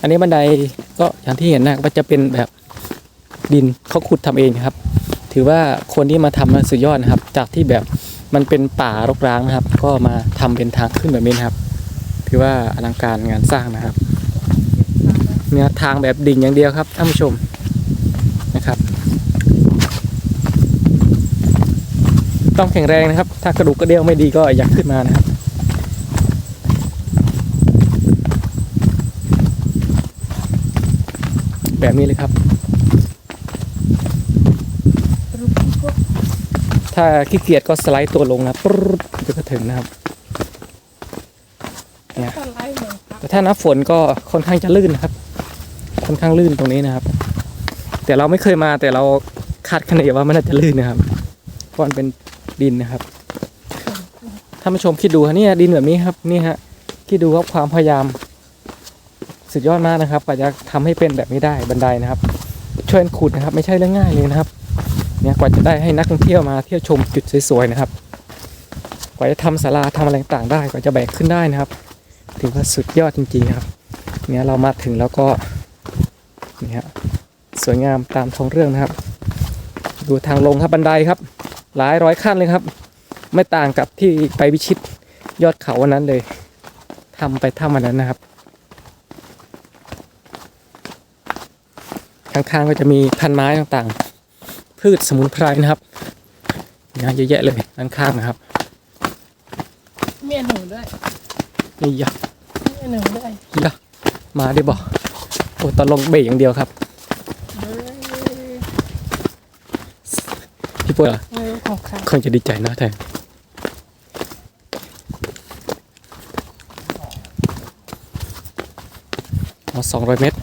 อันนี้บันไดก็อย่างที่เห็นนะก็จะเป็นแบบดินเขาขุดทำเองครับ ถือว่าคนที่มาทำนะสุดยอดนะครับ จากที่แบบมันเป็นป่ารกร้างนะครับ ก็มาทำเป็นทางขึ้นแบบนี้นครับ ถือว่าอลังการงานสร้างนะครับเนี่ยทางแบบดิ่งอย่างเดียวครับท่านผู้ชมนะครับ ต้องแข็งแรงนะครับ ถ้ากระดูกกระเดี่ยวไม่ดีก็อย่าขึ้นมานะครับ แบบนี้เลยครับ ถ้าขี้เกียจก็สไลด์ตัวลงนะปุ๊บเดี๋ยวก็ถึงนะครับก็ไล่เหมือนกันแต่ถ้าน้ำฝนก็ค่อนข้างจะลื่นนะครับ ค่อนข้างลื่นตรงนี้นะครับ แต่เราไม่เคยมาแต่เราคาดคะเนว่ามันน่าจะลื่นนะครับเพราะมันเป็นดินนะครับท่านผู้ชมคิดดูฮะเนี่ยดินแบบนี้ครับนี่ฮะคิดดูครับความพยายาม สุดยอดมากนะครับกว่าจะทำให้เป็นแบบนี้ได้บันไดนะครับช่วยขุดนะครับ ไม่ใช่เรื่องง่ายเลยนะครับ เนี่ยกว่าจะได้ให้นักท่องเที่ยวมาเที่ยวชมจุดสวยๆนะครับ กว่าจะทำศาลาทำอะไรต่างได้ กว่าจะแบกขึ้นได้นะครับ ถือว่าสุดยอดจริงๆครับ เนี่ยเรามาถึงแล้วก็เนี่ฮะสวยงามตามท้องเรื่องนะครับ ดูทางลงครับบันไดครับ หลายร้อยขั้นเลยครับ ไม่ต่างกับที่ไปวิชิตยอดเขาวันนั้นเลยทำไปถ้ำวันนั้นนะครับ ข้างๆก็จะมีพันไม้ต่างๆ พืชสมุนไพรนะครับเนี่ยเยอะแยะเลยด้านข้างนะครับ เมียหนูด้วยนี่ยะเมียหนูด้วยยะมาได้บอกโอ้ตอนลงเบรกอย่างเดียวครับเฮ้ยพี่ปุ้ยเหรอไม่รู้ของใครคงจะดีใจนะแทนเอาสองร้อยเมตร